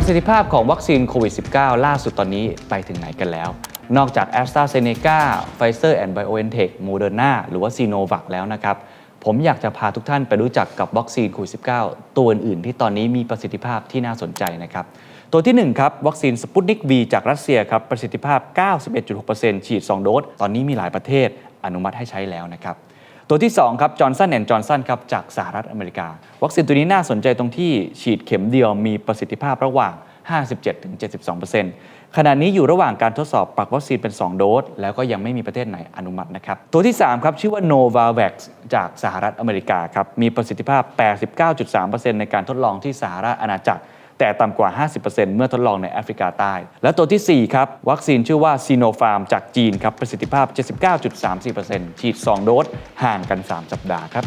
ประสิทธิภาพของวัคซีนโควิด -19 ล่าสุดตอนนี้ไปถึงไหนกันแล้ว นอกจาก a s t r a z เซ e c a Pfizer and BioNTech Moderna หรือว่า Sinovac แล้วนะครับ ผมอยากจะพาทุกท่านไปรู้จักกับวัคซีนโควิด -19 ตัวอื่นๆที่ตอนนี้มีประสิทธิภาพที่น่าสนใจนะครับ ตัวที่ 1 ครับ วัคซีนสปุตนิก V จากรัสเซียครับ ประสิทธิภาพ 91.6%ฉีด 2 โดส ตอนนี้มีหลายประเทศอนุมัติให้ใช้แล้วนะครับ ตัวที่ 2 ครับจอร์นสันแอนด์จอร์นสันครับจากสหรัฐอเมริกา วัคซีนตัวนี้น่าสนใจตรงที่ฉีดเข็มเดียวมีประสิทธิภาพระหว่าง 57-72%ขณะนี้อยู่ระหว่างการทดสอบปักวัคซีนเป็น 2 โดส แล้วก็ยังไม่มีประเทศไหนอนุมัตินะครับ ตัวที่ 3 ครับ ชื่อว่า Novavax จากสหรัฐอเมริกาครับมีประสิทธิภาพ 89.3%ในการทดลองที่สหรัฐอาณาจักร แต่ต่ำกว่า 50%เมื่อทดลองในแอฟริกาใต้ และตัวทีสี่ 4 ครับ วัคซีนชื่อว่าซีโนฟาร์มจากจีนครับ ประสิทธิภาพ 79.34%ฉีด 2 โดสห่างกัน 3 สัปดาห์ครับ